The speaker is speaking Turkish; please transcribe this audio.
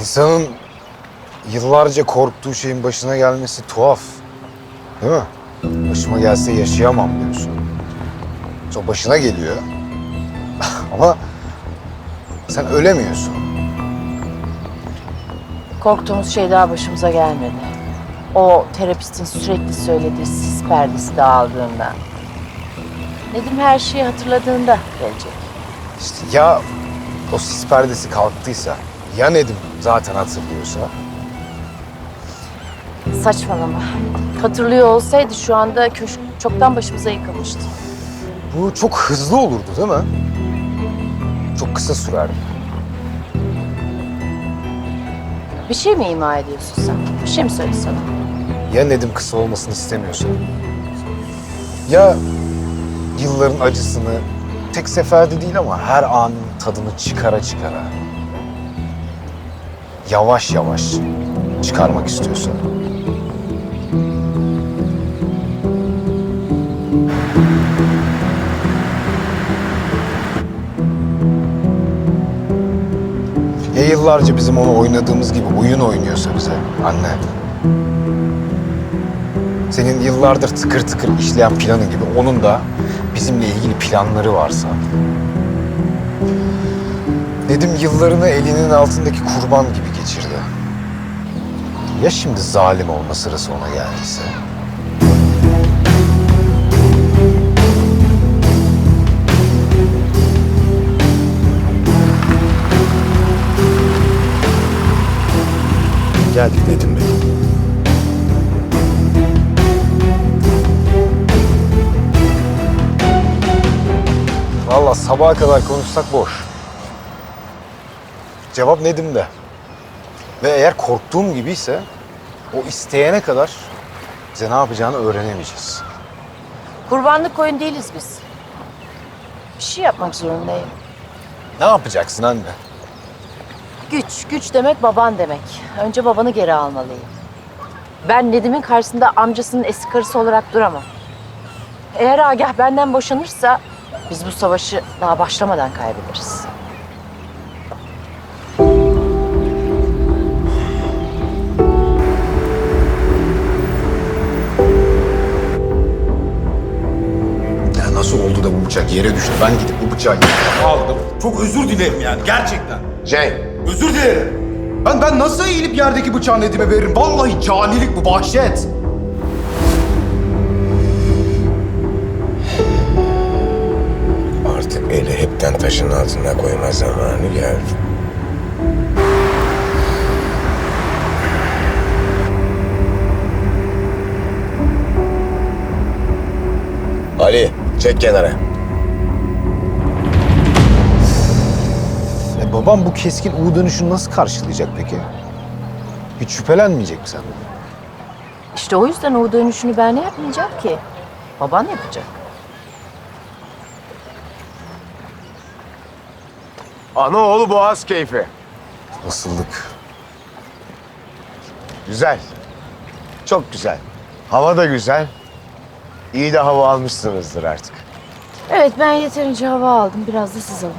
İnsanın yıllarca korktuğu şeyin başına gelmesi tuhaf. Değil mi? Başıma gelse yaşayamam diyorsun. Sonra başına geliyor. Ama sen ölemiyorsun. Korktuğumuz şey daha başımıza gelmedi. O terapistin sürekli söylediği sis perdesi dağıldığında. Nedim her şeyi hatırladığında gelecek. İşte ya o sis perdesi kalktıysa, ya Nedim zaten hatırlıyorsa. Saçmalama. Hatırlıyor olsaydı şu anda köşk çoktan başımıza yıkılmıştı. Bu çok hızlı olurdu değil mi? Çok kısa sürerdi. Bir şey mi ima ediyorsun sen? Bir şey mi söyledi sana? Ya Nedim kısa olmasını istemiyorsa? Ya yılların acısını tek seferde değil ama her anın tadını çıkara çıkara yavaş yavaş çıkarmak istiyorsa? Ya yıllarca bizim onu oynadığımız gibi oyun oynuyorsa bize anne? Senin yıllardır tıkır tıkır işleyen planın gibi onun da bizimle ilgili planları varsa. Nedim yıllarını elinin altındaki kurban gibi geçirdi. Ya şimdi zalim olma sırası ona geldiyse? Geldik Nedim Bey. Vallahi sabaha kadar konuşsak boş. Cevap Nedim'de. Ve eğer korktuğum gibiyse o isteyene kadar bize ne yapacağını öğrenemeyeceğiz. Kurbanlık koyun değiliz biz. Bir şey yapmak zorundayım. Ne yapacaksın anne? Güç, güç demek baban demek. Önce babanı geri almalıyım. Ben Nedim'in karşısında amcasının eski karısı olarak duramam. Eğer Agah benden boşanırsa biz bu savaşı daha başlamadan kaybederiz. Nasıl oldu da bu bıçak yere düştü? Ben gidip bu bıçağı aldım. Çok özür dilerim yani gerçekten. Cenk. Özür dilerim. Ben, ben nasıl eğilip yerdeki bıçağı Nedim'e veririm? Vallahi canilik bu, vahşet. Artık eli hepten taşın altına koyma zamanı geldi. Ali, çek kenara. E babam bu keskin U dönüşünü nasıl karşılayacak peki? Hiç şüphelenmeyecek mi senden? İşte o yüzden o dönüşünü ben yapmayacağım ki. Baban yapacak. Anaoğlu boğaz keyfi. Nasıldık? Güzel. Çok güzel. Hava da güzel. İyi de hava almışsınızdır artık. Evet ben yeterince hava aldım. Biraz da siz alın.